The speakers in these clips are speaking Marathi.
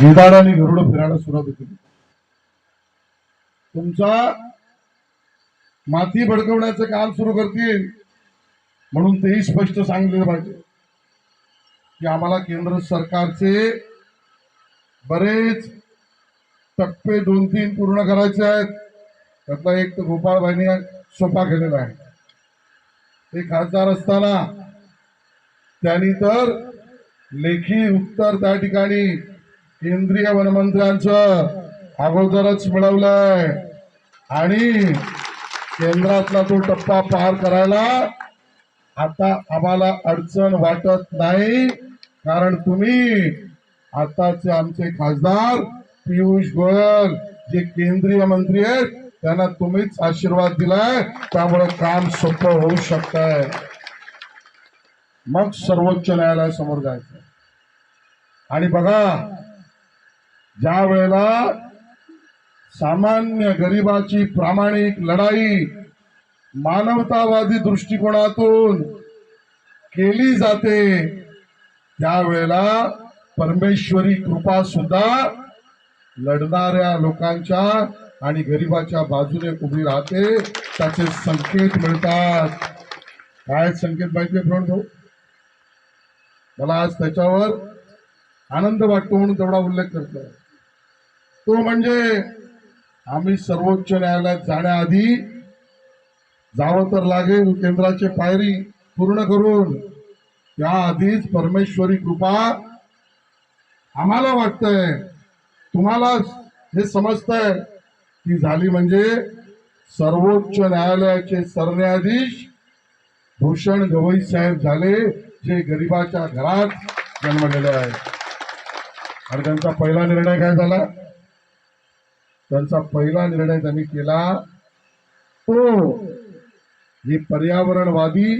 निदाड आणि गरुड फिरायला सुरुवात होती. तुमचा माती भडकवण्याचं काम सुरू करतील म्हणून तेही स्पष्ट सांगितलं पाहिजे. की आम्हाला केंद्र सरकारचे बरेच टप्पे दोन तीन पूर्ण करायचे आहेत. त्यातला एक तर गोपाळबाईंनी सोपा केलेला आहे. ते खासदार असताना त्यांनी तर लेखी उत्तर त्या ठिकाणी केंद्रीय वनमंत्र्यांचं अगोदरच मिळवलंय. आणि केंद्रातला तो टप्पा पार करायला आता आम्हाला अडचण वाटत नाही. कारण तुम्ही आताचे आमचे खासदार पियुष गोयल जे केंद्रीय मंत्री आहेत त्यांना तुम्हीच आशीर्वाद दिलाय. त्यामुळे काम सोपं होऊ शकत मग सर्वोच्च न्यायालयासमोर जायचं. आणि बघा ज्या वेळेला सामान्य गरिबाची प्रामाणिक लढाई मानवतावादी दृष्टिकोनातून केली जाते त्यावेळेला परमेश्वरी कृपा सुद्धा लढणाऱ्या लोकांच्या आणि गरिबाच्या बाजूने उभी राहते त्याचे संकेत मिळतात. काय संकेत माहिती आहे फ्रंट भाऊ मला आज त्याच्यावर आनंद वाटतो म्हणून तेवढा उल्लेख करतो. तो म्हणजे आम्ही सर्वोच्च न्यायालयात जाण्याआधी जावं तर लागेल केंद्राचे पायरी पूर्ण करून. त्याआधीच परमेश्वरी कृपा आम्हाला वाटतंय. तुम्हाला हे समजतंय ती झाली म्हणजे सर्वोच्च न्यायालयाचे सरन्यायाधीश भूषण गवई साहेब झाले जे गरिबाच्या घरात जन्मलेले आहेत. आणि त्यांचा पहिला निर्णय काय झाला? त्यांचा पहिला निर्णय त्यांनी केला. तो ही पर्यावरणवादी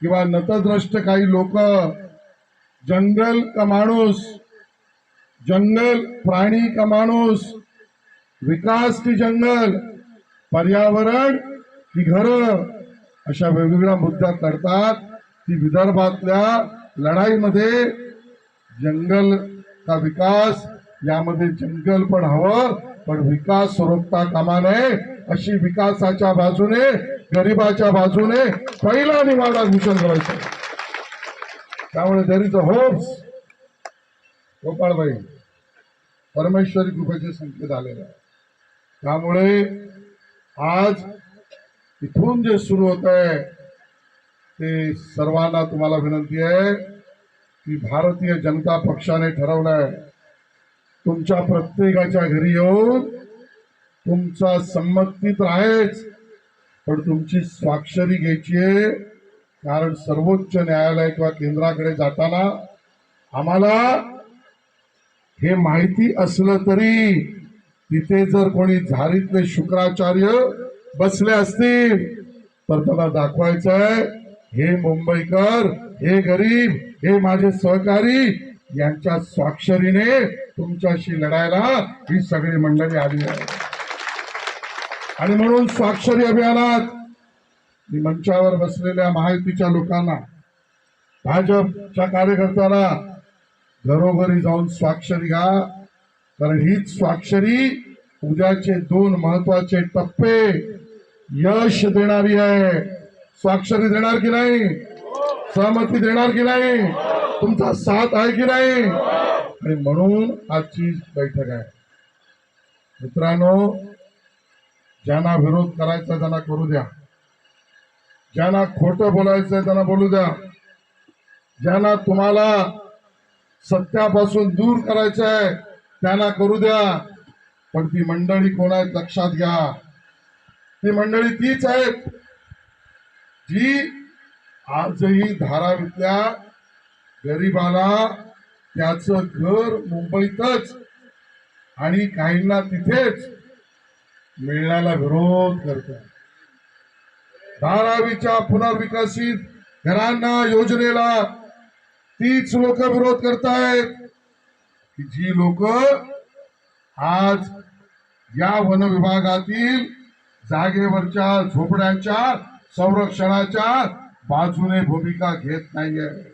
किंवा नतद्रष्ट काही लोक जंगल का माणूस जंगल प्राणी का माणूस विकास की जंगल पर्यावरण की घर अशा वेगवेगळ्या मुद्द्या करतात ती विदर्भातल्या लढाईमध्ये जंगल का विकास यामध्ये जंगल पण हवं. पण विकास रोखता कामा नये अशी विकासाच्या बाजूने गरिबाच्या बाजूने पहिला निवाडा मिशन करायचा त्यामुळे देर इज अ होप्स गोपाळबाई परमेश्वरी कृपेचे संकेत आलेले आहे त्यामुळे आज इथून जे सुरू होत आहे ते सर्वांना तुम्हाला विनंती आहे की भारतीय जनता पक्षाने ठरवलंय तुमच्या प्रत्येकाच्या घरी येऊन तुमचा संमती तर आहेच पण तुमची स्वाक्षरी घ्यायची आहे. कारण सर्वोच्च न्यायालय किंवा केंद्राकडे जाताना आम्हाला हे माहिती असलं तरी तिथे जर कोणी झारीतले शुक्राचार्य बसले असतील तर त्यांना दाखवायचं आहे हे मुंबईकर हे गरीब हे माझे सहकारी यांच्या स्वाक्षरीने तुमच्याशी लढायला ही सगळी मंडळी आली आहे. आणि म्हणून स्वाक्षरी अभियानात मी मंचावर बसलेल्या महायुतीच्या लोकांना भाजपच्या कार्यकर्त्यांना घरोघरी जाऊन स्वाक्षरी घ्या. कारण हीच स्वाक्षरी उद्याचे दोन महत्त्वाचे टप्पे यश देणारी आहे. स्वाक्षरी देणार की नाही? सहमती देणार की नाही? तुमचा साथ आहे की नाही? आणि म्हणून आजची बैठक आहे. मित्रांनो ज्यांना विरोध करायचा त्यांना करू द्या. ज्यांना खोटं बोलायचंय त्यांना बोलू द्या. ज्यांना तुम्हाला सत्यापासून दूर करायचं आहे त्यांना करू द्या. पण ती मंडळी कोण आहेत लक्षात घ्या. ती मंडळी तीच आहेत जी आजही धारावीतल्या गरिबाला त्याचं घर मुंबईतच आणि काहींना तिथेच मिळण्याला विरोध करतात. धारावीच्या पुनर्विकसित घरांना योजनेला तीच लोक विरोध करतायत की जी लोक आज या वन विभागातील जागेवरच्या झोपड्यांच्या संरक्षणाच्या बाजूने भूमिका घेत नाहीये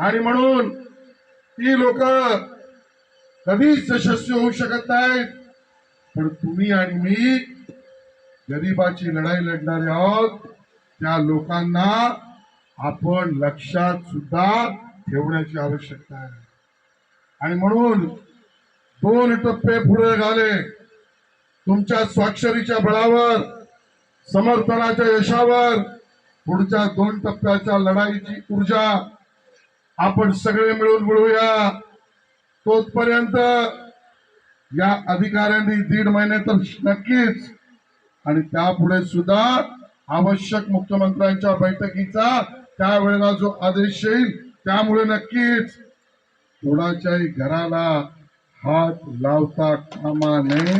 आणि म्हणून ती लोक कधीच यशस्वी होऊ शकत नाहीत. पण तुम्ही आणि मी गरिबाची लढाई लढणारे आहोत. त्या लोकांना आपण लक्षात सुद्धा ठेवण्याची आवश्यकता आहे. आणि म्हणून दोन टप्पे पुढे झाले तुमच्या स्वाक्षरीच्या बळावर समर्थनाच्या यशावर पुढच्या दोन टप्प्याच्या लढाईची ऊर्जा आपण सगळे मिळून मिळूया तोपर्यंत या अधिकाऱ्यांनी दीड महिने तर नक्कीच आणि त्यापुढे सुद्धा आवश्यक मुख्यमंत्र्यांच्या बैठकीचा त्यावेळेला जो आदेश येईल त्यामुळे नक्कीच कोणाच्याही घराला हात लावता कामा नये.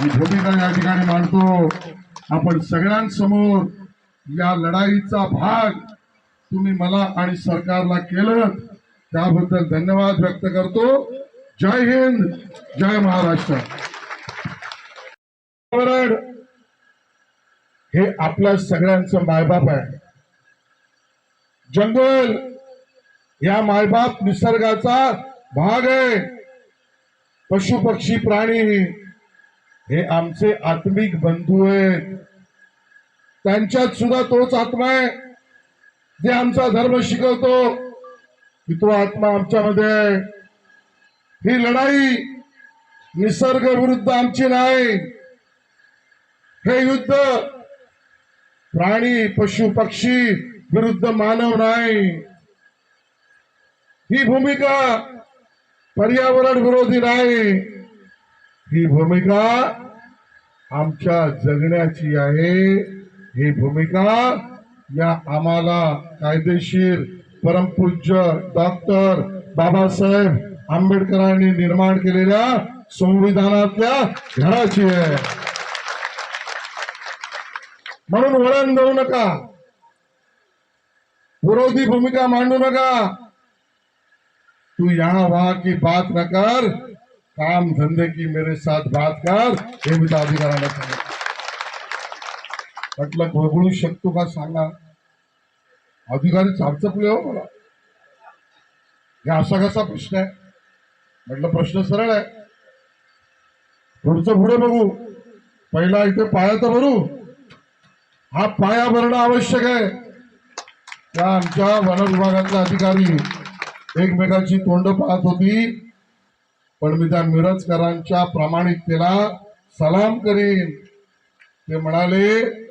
ही भूमिका या ठिकाणी मांडतो आपण सगळ्यांसमोर या लढाईचा भाग तुम्ही मला आणि सरकारला केलं त्याबद्दल धन्यवाद व्यक्त करतो. जय हिंद जय महाराष्ट्र. हे आपल्या सगळ्यांचं मायबाप आहे. जंगल या मायबाप निसर्गाचा भाग आहे. पशु पक्षी प्राणी हे आमचे आत्मिक बंधू आहेत. त्यांच्यात सुद्धा तोच आत्मा आहे. जे आमचा धर्म शिकवतो की तो आत्मा आमच्यामध्ये. आहे ही लढाई निसर्ग विरुद्ध आमची नाही. हे युद्ध प्राणी पशु पक्षी विरुद्ध मानव नाही. ही भूमिका पर्यावरण विरोधी नाही. ही भूमिका आमच्या जगण्याची आहे. ही भूमिका या आम्हाला कायदेशीर परमपूज्य डॉक्टर बाबासाहेब आंबेडकरांनी निर्माण केलेल्या संविधानातल्या घराची आहे. म्हणून वळण देऊ नका. विरोधी भूमिका मांडू नका. तू यहाँ वहां की बात न कर. काम धंधे की मेरे साथ बात कर. हे मी त्या अधिकाऱ्यांना सांगितलं म्हटलं वगळू शकतो का सांगा? अधिकारी चारचपले हो मला. हे असा कसा प्रश्न आहे? म्हटलं प्रश्न सरळ आहे. पुढचं पुढे बघू. पहिला इथे पाया तर भरू. हा पाया भरणं आवश्यक आहे. त्या आमच्या वन विभागातल्या अधिकारी एकमेकाची तोंड पाहत होती. पण मी त्या मिरजकरांच्या प्रामाणिकतेला सलाम करीन. ते म्हणाले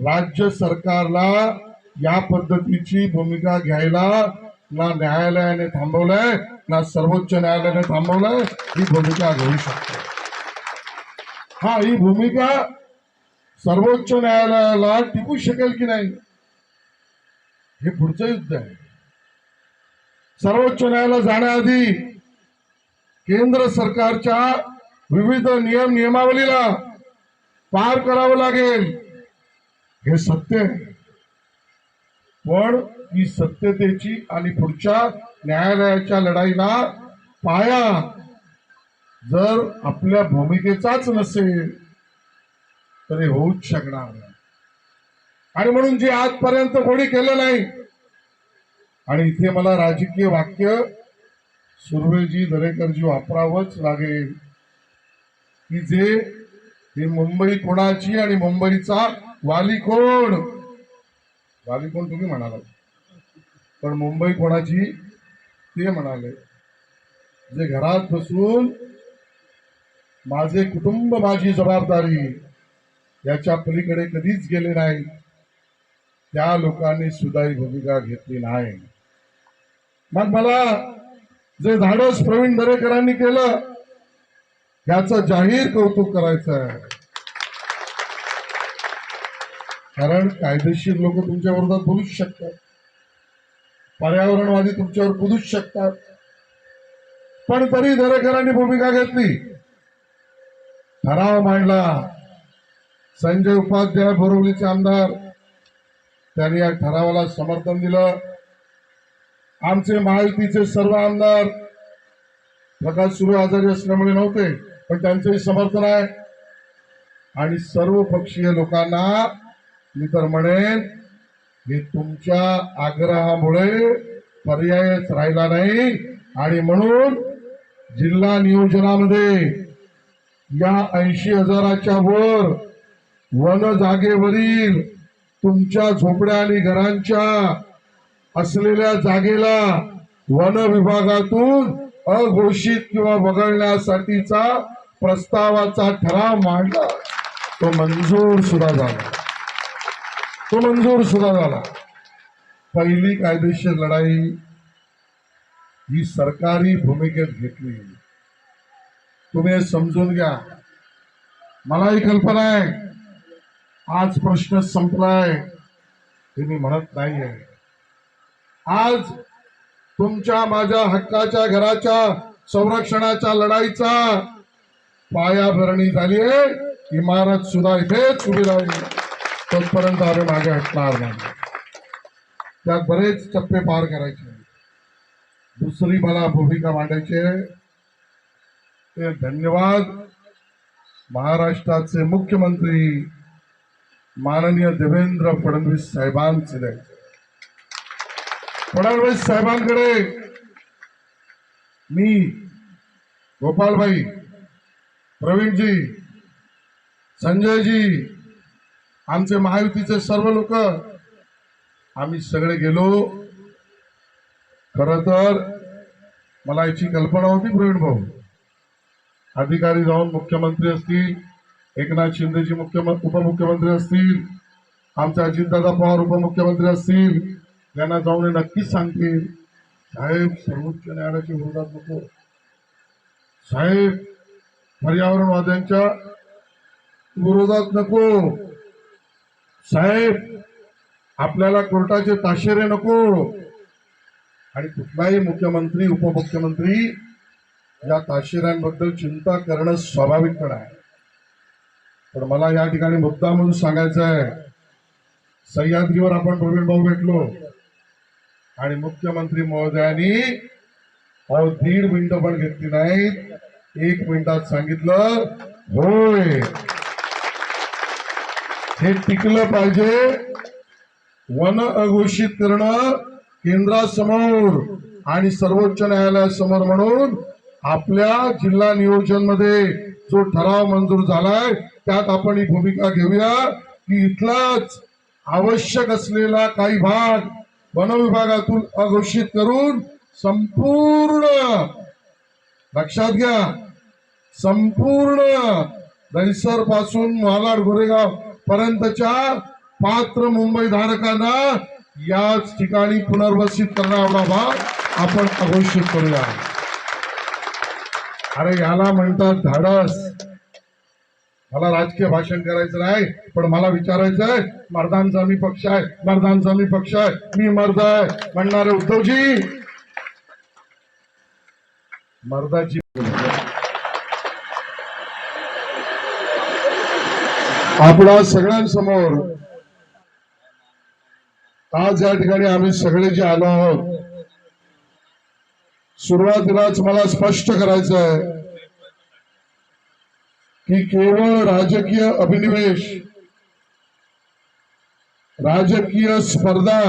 राज्य सरकारला या पद्धतीची भूमिका घ्यायला ना न्यायालयाने थांबवलंय ना सर्वोच्च न्यायालयाने थांबवलंय ही भूमिका घेऊ शकते. हा ही भूमिका सर्वोच्च न्यायालयाला टिकू शकेल की नाही? हे पुढचं युद्ध आहे. सर्वोच्च न्यायालय जाण्याआधी केंद्र सरकारच्या विविध नियम नियमावलीला पार करावं लागेल. हे सत्य आहे. पण ही सत्यतेची आणि पुढच्या न्यायालयाच्या लढाईला पाया जर आपल्या भूमिकेचाच नसेल तर हे होऊच शकणार नाही. आणि म्हणून जे आजपर्यंत कोणी केलं नाही आणि इथे मला राजकीय वाक्य सुर्वेजी दरेकरजी वापरावंच लागेल की जे हे मुंबई कोणाची आणि मुंबईचा वाली कोण? वाली कोण तुम्ही म्हणालात पण मुंबई कोणाची? ते म्हणाले. जे घरात बसून माझे कुटुंब माझी जबाबदारी याच्या पलीकडे कधीच गेले नाही त्या लोकांनी सुद्धा ही भूमिका घेतली नाही. मग मला जे धाडस प्रवीण दरेकरांनी केलं याचं जाहीर कौतुक करायचं आहे कारण कायदेशीर लोक तुमच्या विरोधात बोलूच शकतात. पर्यावरणवादी तुमच्यावर बोलूच शकतात. पण तरी दरेकरांनी भूमिका घेतली. ठराव मांडला. संजय उपाध्याय बोरवलीचे आमदार त्यांनी या ठरावाला समर्थन दिलं. आमचे महायुतीचे सर्व आमदार प्रकाश सुरू आजारी असल्यामुळे नव्हते पण त्यांचंही समर्थन आहे. आणि सर्व पक्षीय लोकांना मी तर म्हणेन हे तुमच्या आग्रहामुळे पर्यायच राहिला नाही. आणि म्हणून जिल्हा नियोजनामध्ये या ऐंशी हजाराच्या वर वन जागेवरील तुमच्या झोपड्या आणि घरांच्या असलेल्या जागेला वन विभागातून अघोषित किंवा वगळण्यासाठीचा प्रस्तावाचा ठराव मांडला. तो मंजूर सुद्धा झाला. तो मंजूर सुद्धा झाला. पहिली कायदेशीर लढाई ही सरकारी भूमिकेत घेतली. तुम्ही समजून घ्या. मलाही कल्पना आहे. आज प्रश्न संपलाय. हे मी म्हणत नाहीये. आज तुमच्या माझ्या हक्काच्या घराच्या संरक्षणाच्या लढाईचा पायाभरणी झाली आहे इमारत सुद्धा इथेच उभी राहिली. तोपर्यंत आम्ही मागे हटणार नाही. त्यात बरेच टप्पे पार करायचे. दुसरी मला भूमिका मांडायची आहे. ते धन्यवाद. महाराष्ट्राचे मुख्यमंत्री माननीय देवेंद्र फडणवीस साहेबांचे द्यायचे. फडणवीस साहेबांकडे मी गोपालभाई प्रवीणजी संजयजी आमचे महायुतीचे सर्व लोक आम्ही सगळे गेलो. खर तर मला याची कल्पना होती प्रवीण भाऊ. अधिकारी जाऊन मुख्यमंत्री असतील एकनाथ शिंदेजी मुख्यमंत्री उपमुख्यमंत्री असतील आमचे अजितदादा पवार उपमुख्यमंत्री असतील त्यांना जाऊन हे नक्कीच सांगतील साहेब सर्वोच्च न्यायालयाच्या विरोधात नको. साहेब पर्यावरणवाद्यांच्या विरोधात नको. साहेब आपल्याला कोर्टाचे ताशेरे नको. आणि कुठलाही मुख्यमंत्री उपमुख्यमंत्री या ताशेऱ्यांबद्दल चिंता करणं स्वाभाविकपण आहे. पण मला या ठिकाणी मुद्दा म्हणून सांगायचं आहे सह्याद्रीवर आपण प्रवीण भाऊ भेटलो. आणि मुख्यमंत्री महोदयांनी अहो दीड मिनिटं पण घेतली नाहीत. एक मिनिटात सांगितलं होय. हे टिकलं पाहिजे. वन अघोषित करणं केंद्रासमोर आणि सर्वोच्च न्यायालयासमोर म्हणून आपल्या जिल्हा नियोजनमध्ये जो ठराव मंजूर झालाय त्यात आपण ही भूमिका घेऊया की इथलाच आवश्यक असलेला काही भाग वन विभागातून अघोषित करून संपूर्ण लक्षात घ्या संपूर्ण दहिसरपासून मालाड गोरेगाव पर्यंतच्या पात्र मुंबई धारकांना याच ठिकाणी पुनर्वसित करण्याचा भाग आपण अघोषित करूया. अरे याला म्हणतात धाडस. मला राजकीय भाषण करायचं नाही पण मला विचारायचं आहे मर्दांचा मी पक्ष आहे मर्दांचा मी पक्ष आहे मी मर्द आहे म्हणणारे उद्धवजी. मर्दाची आपणा सगळ्यांसमोर. आज या ठिकाणी आम्ही सगळे जे आलो आहोत सुरुवातीलाच मला स्पष्ट करायचं आहे की केवळ राजकीय अभिनिवेश राजकीय स्पर्धा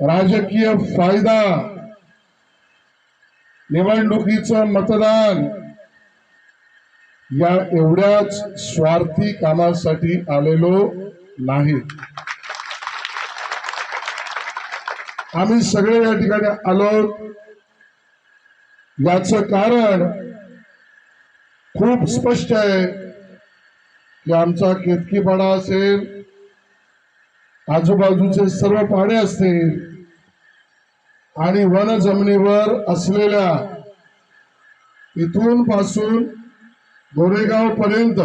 राजकीय फायदा निवडणुकीचं मतदान या एवढ्याच स्वार्थी कामासाठी आलेलो नाही. आम्ही सगळे या ठिकाणी आलो. याच कारण खूप स्पष्ट आहे की आमचा केतकीपाडा असेल आजूबाजूचे सर्व पाडे असतील आणि वन जमिनीवर असलेल्या इथून पासून गोरेगाव पर्यंत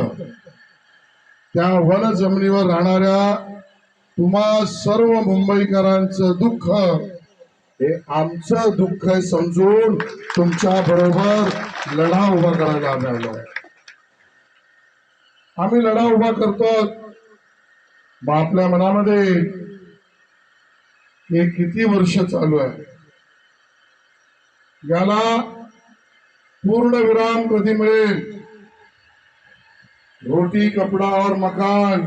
त्या वन जमिनीवर राहणाऱ्या तुम्हा सर्व मुंबईकरांचं दुःख हे आमचं दुःख आहे समजून तुमच्या बरोबर लढा उभा करायला आम्ही आलो. आम्ही लढा उभा करतो. मग आपल्या मनामध्ये हे किती वर्ष चालू आहे? याला पूर्ण विराम कधी मिळेल? रोटी कपडा और मकान.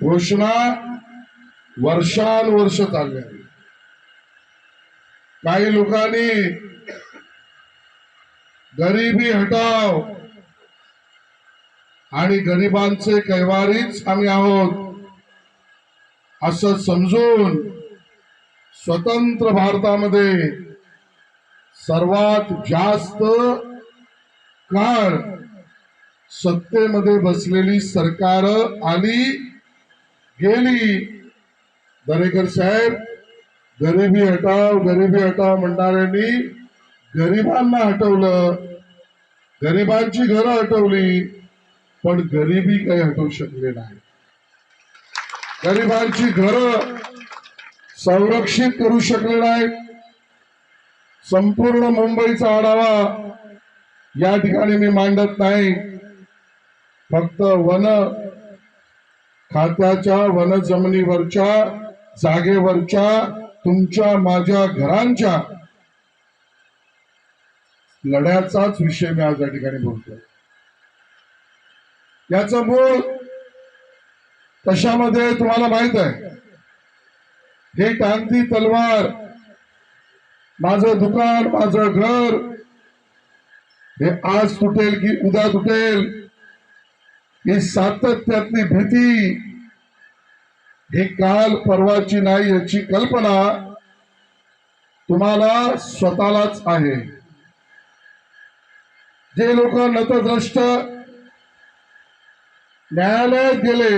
घोषणा वर्षानुवर्ष चालल्या. काही लोकांनी गरिबी हटाव आणि गरिबांचे कैवारीच आम्ही आहोत असं समजून स्वतंत्र भारतामध्ये सर्वात जास्त काळ सत्तेमध्ये बसलेली सरकार आली गेली. दरेकर साहेब गरिबी हटाव गरिबी हटाव म्हणणाऱ्यांनी गरिबांना हटवलं. गरिबांची घरं हटवली पण गरिबी काही हटवू शकले नाही. गरिबांची घरं संरक्षित करू शकले नाही संपूर्ण मुंबईचा आढावा या ठिकाणी मी मांडत नाही. फक्त वन खात्याच्या वन जमिनीवरच्या जागेवरच्या तुमच्या माझ्या घरांच्या लढ्याचाच विषय मी आज या ठिकाणी बोलतोय. याच मूळ कशामध्ये तुम्हाला माहीत आहे? हे टांगती तलवार माझं दुकान माझं घर हे आज तुटेल की उद्या तुटेल? ही सातत्यातली भीती. ही काल परवाची नाही याची कल्पना तुम्हाला स्वतःलाच आहे. जे लोक नतद्रष्ट न्यायालयात गेले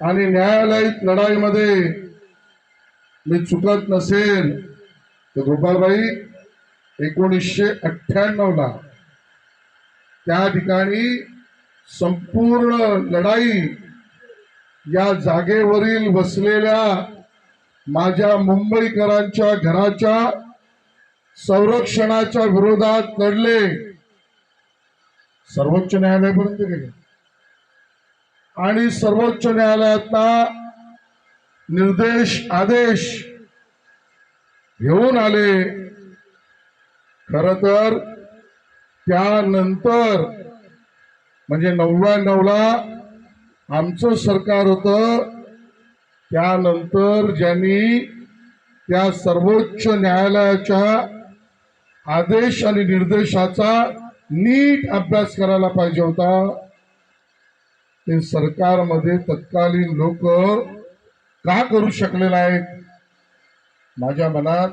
आणि न्यायालयीन लढाईमध्ये मी चुकत नसेल तर गोपालबाई एकोणीसशे अठ्ठ्याण्णव ला त्या ठिकाणी संपूर्ण लढाई या जागेवरील बसलेल्या माझ्या मुंबईकरांच्या घराच्या संरक्षणाच्या विरोधात लढले. सर्वोच्च न्यायालयापर्यंत गेले आणि सर्वोच्च न्यायालयातला निर्देश आदेश घेऊन आले. खर तर त्यानंतर म्हणजे नव्याण्णवला आमचं सरकार होतं. त्यानंतर ज्यांनी त्या सर्वोच्च न्यायालयाच्या आदेश आणि निर्देशाचा नीट अभ्यास करायला पाहिजे होता. ते सरकारमध्ये तत्कालीन लोक का करू शकले नाहीत? माझ्या मनात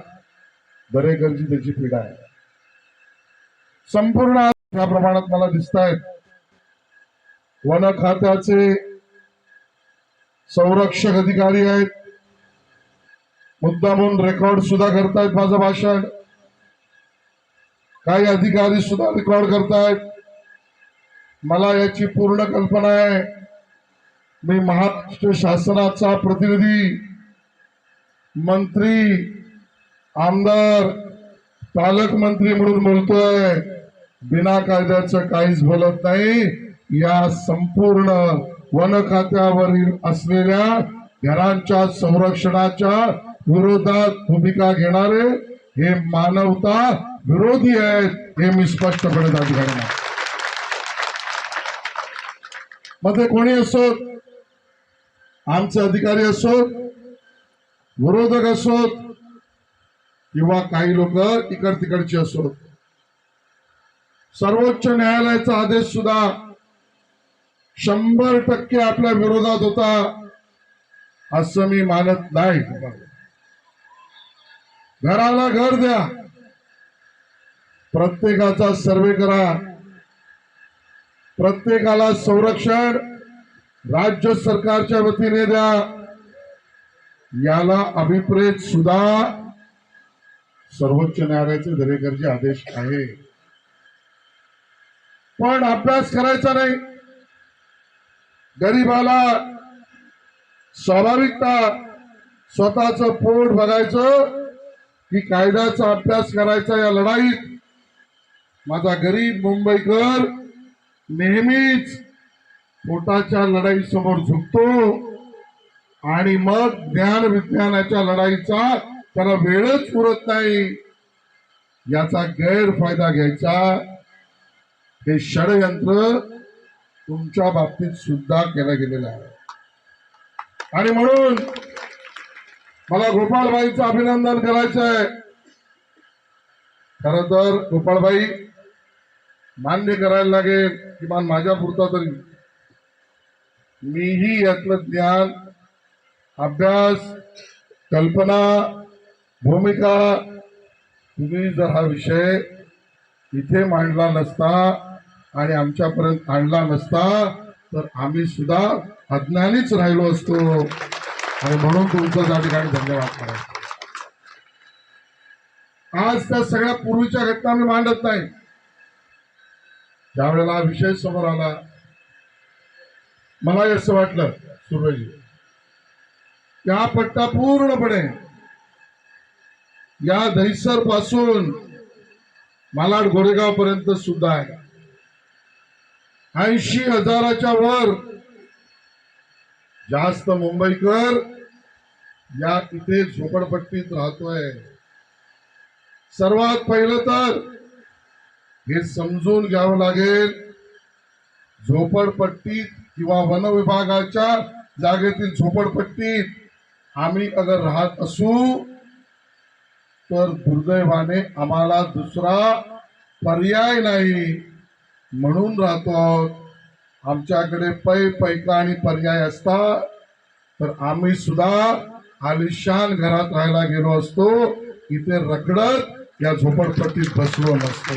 दरेकरची त्याची पीडा आहे. संपूर्ण आज त्या प्रमाणात मला दिसत आहेत वन खात्याचे संरक्षक अधिकारी आहेत. मुद्दामून रेकॉर्ड सुद्धा करतायत माझं भाषण. काही अधिकारी सुद्धा रेकॉर्ड करतायत. मला याची पूर्ण कल्पना आहे. मी महाराष्ट्र शासनाचा प्रतिनिधी मंत्री आमदार पालकमंत्री म्हणून बोलतोय. बिना कायद्याचं काहीच बोलत नाही. या संपूर्ण वन खात्यावरील असलेल्या घरांच्या संरक्षणाच्या विरोधात भूमिका घेणारे हे मानवता विरोधी आहेत हे मी स्पष्टपणे त्या ठिकाणी मग ते कोणी असोत? आमचे अधिकारी असोत? विरोधक असोत? किंवा काही लोक इकड तिकडचे असोत? सर्वोच्च न्यायालयाचा आदेश सुद्धा शंभर टक्के आपल्या विरोधात होता असं मी मानत नाही. घराला घर द्या. प्रत्येकाचा सर्वे करा. प्रत्येकाला संरक्षण राज्य सरकारच्या वतीने द्या. याला अभिप्रेत सुद्धा सर्वोच्च न्यायालयाचे दरेकरचे आदेश आहे. पण अभ्यास करायचा नाही. गरीबाला स्वाभाविकता स्वतःच पोट बघायचं की कायद्याचा अभ्यास करायचा या लढाईत. माझा गरीब मुंबईकर नेहमीच पोटाच्या लढाई समोर झुकतो आणि मग ज्ञान विज्ञानाच्या लढाईचा त्याला वेळच पुरत नाही. याचा गैरफायदा घ्यायचा. हे षडयंत्र तुमच्या बाबतीत सुद्धा केलं गेलेलं आहे. आणि म्हणून मला गोपाळबाईचं अभिनंदन करायचं आहे. खर तर गोपाळबाई मान्य करायला लागेल किमान माझ्या पुरता तरी. मीही यातलं ज्ञान अभ्यास कल्पना भूमिका तुम्ही जर हा विषय इथे मांडला नसता आणि आमच्यापर्यंत आणला नसता तर आम्ही सुद्धा अज्ञानीच राहिलो असतो. आणि म्हणून तुमचं त्या ठिकाणी धन्यवाद करा आज त्या सगळ्या पूर्वीच्या घटना मी मांडत नाही. त्यावेळेला हा विषय समोर आला मला असं वाटलं सुरजी त्या पट्टा पूर्णपणे या दहिसरपासून मालाड गोरेगाव पर्यंत सुद्धा आहे. ऐंशी हजाराच्या वर जास्त मुंबईकर या इथे झोपडपट्टीत राहतोय. सर्वात पहिलं तर हे समजून घ्यावं लागेल झोपडपट्टीत किंवा वन विभागाच्या जागेतील झोपडपट्टीत आम्ही अगर राहत असू तर दुर्दैवाने आम्हाला दुसरा पर्याय नाही. म्हणून राहतो आहोत. आमच्याकडे पै पैका आणि पर्याय असता तर आम्ही सुद्धा आलिशान घरात राहायला गेलो असतो. इथे रखडत या झोपडपट्टीत बसलो नसतो.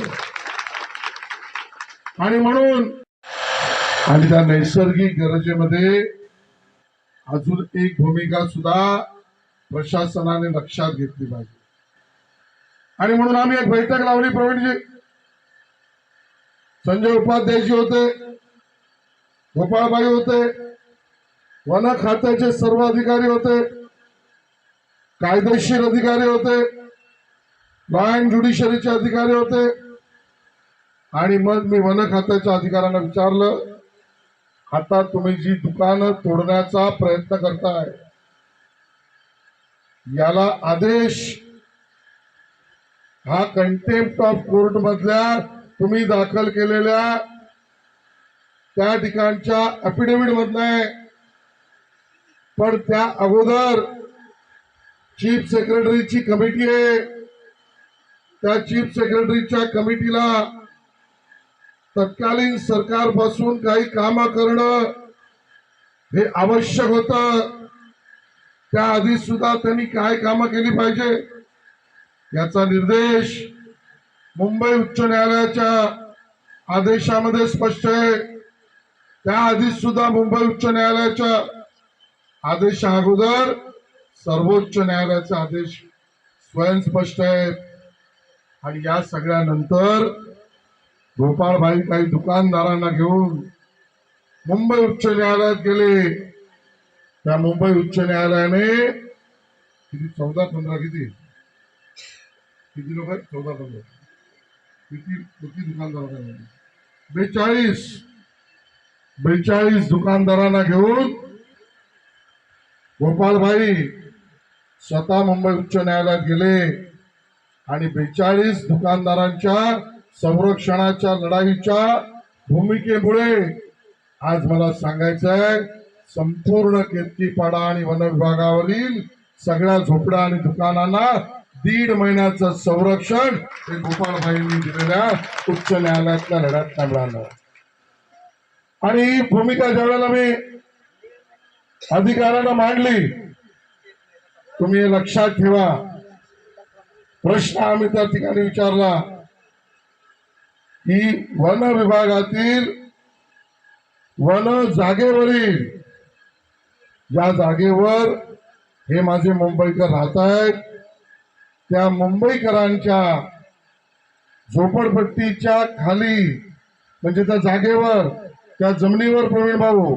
आणि म्हणून आणि त्या नैसर्गिक गरजेमध्ये अजून एक भूमिका सुद्धा प्रशासनाने लक्षात घेतली पाहिजे. आणि म्हणून आम्ही एक बैठक लावली प्रवीणजी. संजय उपाध्यायजी होते गोपाळबाई होते वन खात्याचे सर्व अधिकारी होते कायदेशीर अधिकारी होते लॉ अँड ज्युडिशरीचे अधिकारी होते आणि मग मी वन खात्याच्या अधिकाऱ्यांना विचारलं आता तुम्ही जी दुकानं तोडण्याचा प्रयत्न करताय याला आदेश हा कंटेम्प्ट ऑफ कोर्ट मधल्या तुम्ही दाखल केलेल्या त्या ठिकाणच्या अफिडेव्हिट मधला पण त्या अगोदर चीफ सेक्रेटरीची कमिटी आहे. त्या चीफ सेक्रेटरीच्या कमिटीला तत्कालीन सरकारपासून काही काम करणं हे आवश्यक होतं. त्याआधी सुद्धा त्यांनी काय कामं केली पाहिजे याचा निर्देश मुंबई उच्च न्यायालयाच्या आदेशामध्ये स्पष्ट आहे. त्याआधी सुद्धा मुंबई उच्च न्यायालयाच्या आदेशा अगोदर सर्वोच्च न्यायालयाचा आदेश स्वयंस्पष्ट आहे आणि या सगळ्यानंतर गोपाळभाई काही दुकानदारांना घेऊन मुंबई उच्च न्यायालयात गेले. त्या मुंबई उच्च न्यायालयाने किती चौदा पंधरा किती? किती लोक चौदा पंधरा. किती किती दुकानदारांना बेचाळीस. बेचाळीस दुकानदारांना घेऊन गोपालभाई स्वतः मुंबई उच्च न्यायालयात गेले आणि बेचाळीस दुकानदारांच्या संरक्षणाच्या लढाईच्या भूमिकेमुळे आज मला सांगायचं आहे संपूर्ण केतकीपाडा आणि वन विभागावरील सगळ्या झोपड्या आणि दुकानांना दीड महिन्याचं संरक्षण हे गोपाळभाईंनी दिलेल्या उच्च न्यायालयातल्या लढ्यात मिळालं आणि ही भूमिका ज्यावेळेला मी अधिकाऱ्यांना मांडली तुम्ही लक्षात ठेवा. प्रश्न आम्ही त्या ठिकाणी विचारला की वन विभागातील वन जागेवरील ज्या जागेवर हे माझे मुंबईकर राहत आहेत त्या मुंबईकरांच्या झोपडपट्टीच्या खाली म्हणजे त्या जागेवर त्या जमिनीवर प्रवीण भाऊ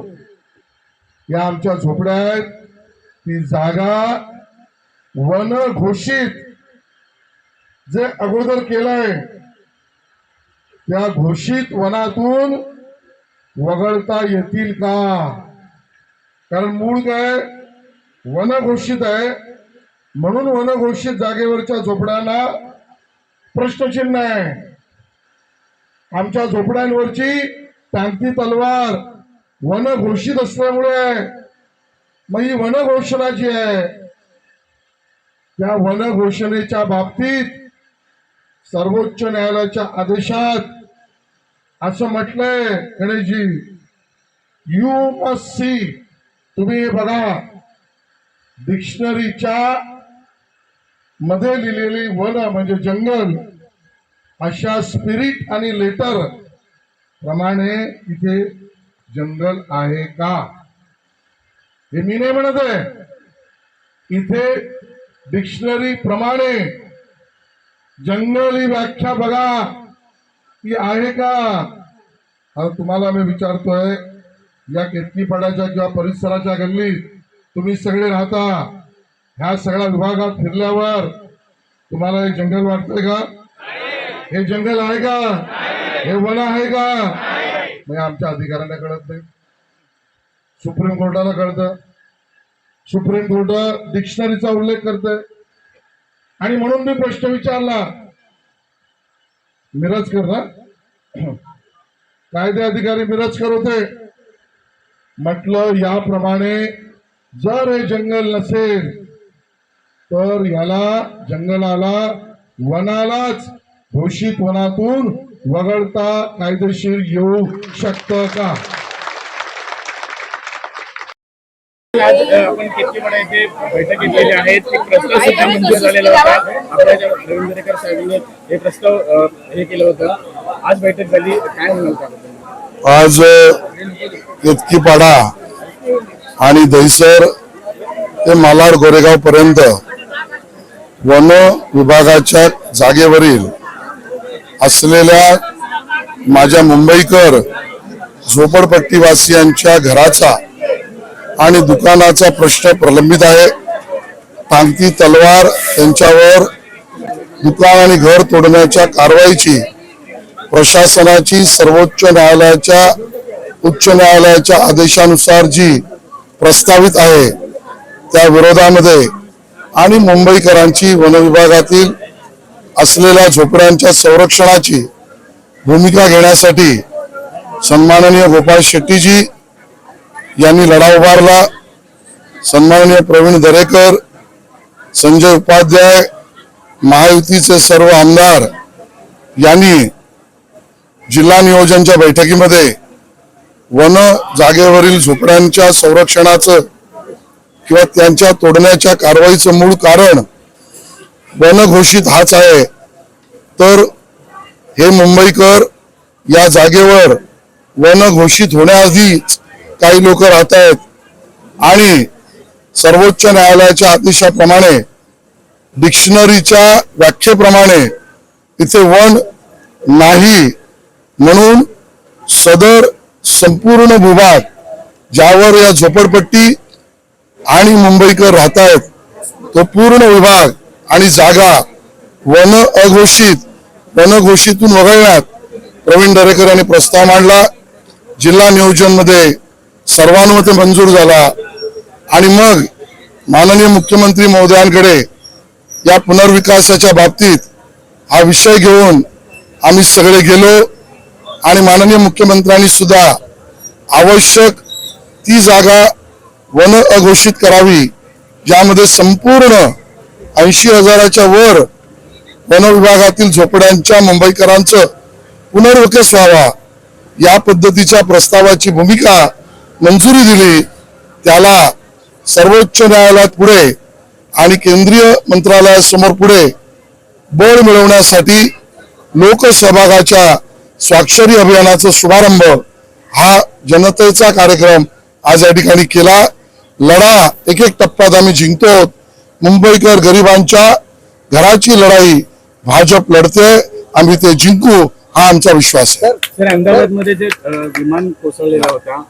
या आमच्या झोपड्या आहेत. ती जागा वन घोषित जे अगोदर केलंय त्या घोषित वनातून वगळता येतील का? कारण मूळ काय? वन घोषित आहे. म्हणून वनघोषित जागेवरच्या झोपड्यांना प्रश्नचिन्ह आहे. आमच्या झोपड्यांवरची टांगती तलवार वन घोषित असल्यामुळे मग ही वनघोषणाची जी आहे त्या वन घोषणेच्या बाबतीत सर्वोच्च न्यायालयाच्या आदेशात असं म्हटलंय गणेशजी. यू मस्ट सी तुम्ही हे बघा. डिक्शनरीच्या मध्ये लिहिलेली वन म्हणजे जंगल अशा स्पिरिट आणि लेटर प्रमाणे इथे जंगल आहे का? हे मी नाही म्हणत आहे. इथे डिक्शनरी प्रमाणे जंगल ही व्याख्या बघा. ती आहे का? आता तुम्हाला मी विचारतोय या केतकीपाड्याच्या किंवा परिसराच्या गल्लीत तुम्ही सगळे राहता. ह्या सगळ्या विभागात फिरल्यावर तुम्हाला हे जंगल वाटतंय का? हे जंगल आहे का? हे वन आहे का? म्हणजे आमच्या अधिकाऱ्यांना कळत नाही. सुप्रीम कोर्टाला कळतं. सुप्रीम कोर्ट डिक्शनरीचा उल्लेख करतंय. आणि म्हणून मी प्रश्न विचारला. मिरजकर ना. कायदे अधिकारी मिरजकर होते. म्हटलं याप्रमाणे जर हे जंगल नसेल तर याला जंगलाला वनालाच घोषित वनातून वगळता कायदेशीर येऊ शकतं का? आज आपण कितकीपाडा येथे बैठक घेतलेली आहे? ते प्रस्ताव सुद्धा मंजूर झालेला होता. आपल्या रवींद्र दरेकर साहेबांनी हे प्रस्ताव हे केलं होतं. आज बैठक झाली. काय आज केतकीपाडा आणि दहिसर ते मालाड गोरेगाव पर्यंत वन विभागाच्या जागेवरील असलेल्या माझ्या मुंबईकर झोपडपट्टीवासियांच्या घराचा आणि दुकानाचा प्रश्न प्रलंबित आहे. टांगती तलवार त्यांच्यावर दुकान आणि घर तोडण्याच्या कारवाईची प्रशासनाची सर्वोच्च न्यायालयाच्या उच्च न्यायालयाच्या आदेशानुसार जी प्रस्तावित आहे त्या विरोधामध्ये आणि मुंबईकरांची वनविभागातील असलेल्या झोपड्यांच्या संरक्षणाची भूमिका घेण्यासाठी सन्माननीय गोपाळ शेट्टीजी यांनी लढा उभारला. सन्माननीय प्रवीण दरेकर संजय उपाध्याय महायुतीचे सर्व आमदार यांनी जिल्हा नियोजनच्या बैठकीमध्ये वन जागेवरील झोपड्यांच्या संरक्षणाचं किंवा त्यांच्या तोडण्याच्या कारवाईचं मूळ कारण वनघोषित हाच आहे. तर हे मुंबईकर या जागेवर वन घोषित होण्याआधीच काही लोक राहत आहेत आणि सर्वोच्च न्यायालयाच्या आदेशाप्रमाणे डिक्शनरीच्या व्याख्येप्रमाणे इथे वन नाही म्हणून सदर संपूर्ण भूभाग ज्यावर या झोपडपट्टी आणि मुंबईकर राहत आहेत तो पूर्ण विभाग आणि जागा वन अघोषित वन घोषितून वगळण्यात प्रवीण दरेकर यांनी प्रस्ताव मांडला. जिल्हा नियोजनमध्ये सर्वानुमते मंजूर झाला. आणि मग माननीय मुख्यमंत्री महोदयांकडे या पुनर्विकासाच्या बाबतीत हा विषय घेऊन आम्ही सगळे गेलो. आणि माननीय मुख्यमंत्र्यांनी सुद्धा आवश्यक ती जागा वन अघोषित करावी ज्यामध्ये संपूर्ण ऐंशी हजाराच्या वर वन विभागातील झोपड्यांच्या मुंबईकरांचं पुनर्वकस व्हावा या पद्धतीच्या प्रस्तावाची भूमिका मंजुरी दिली त्याला सर्वोच्च न्यायालयात पुढे आणि केंद्रीय मंत्रालयासमोर पुढे बळ मिळवण्यासाठी लोकसहभागाच्या स्वाक्षरी अभियानाचा शुभारंभ हा जनतेचा कार्यक्रम आज या ठिकाणी केला. लढा एक एक टप्प्यात आम्ही जिंकतो. मुंबईकर गरिबांच्या घराची लढाई भाजप लढते आम्ही ते जिंकू हा आमचा विश्वास आहे. सर अहमदाबादमध्ये जे विमान कोसळलेला होता